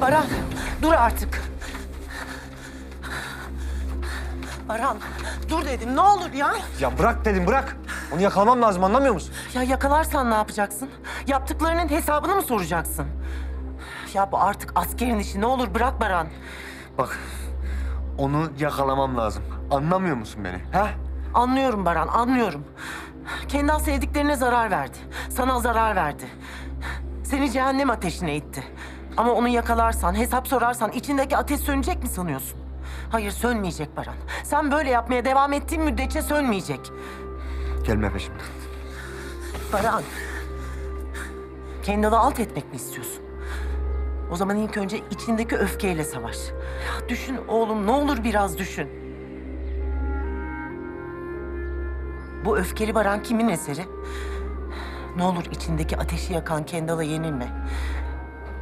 Baran dur artık. Baran dur dedim ne olur ya. Ya bırak dedim bırak. Onu yakalamam lazım anlamıyor musun? Ya yakalarsan ne yapacaksın? Yaptıklarının hesabını mı soracaksın? Ya bu artık askerin işi ne olur bırak Baran. Bak onu yakalamam lazım. Anlamıyor musun beni? Ha? Anlıyorum Baran anlıyorum. Kendi sevdiklerine zarar verdi. Sana zarar verdi. Seni cehennem ateşine itti. Ama onu yakalarsan, hesap sorarsan içindeki ateş sönecek mi sanıyorsun? Hayır sönmeyecek Baran. Sen böyle yapmaya devam ettiğin müddetçe sönmeyecek. Gelme peşimden. Baran. Kendini alt etmek mi istiyorsun? O zaman ilk önce içindeki öfkeyle savaş. Ya düşün oğlum ne olur biraz düşün. Bu öfkeli Baran kimin eseri? Ne olur içindeki ateşi yakan Kendal'a yenilme.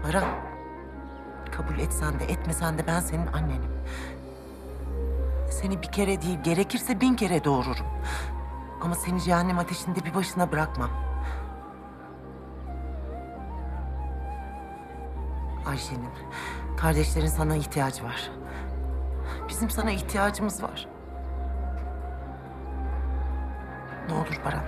Baran, kabul etsen de etmesen de ben senin annenim. Seni bir kere değil, gerekirse bin kere doğururum. Ama seni cehennem ateşinde bir başına bırakmam. Ayşe'nin, kardeşlerin sana ihtiyacı var. Bizim sana ihtiyacımız var. Ne olur Baran.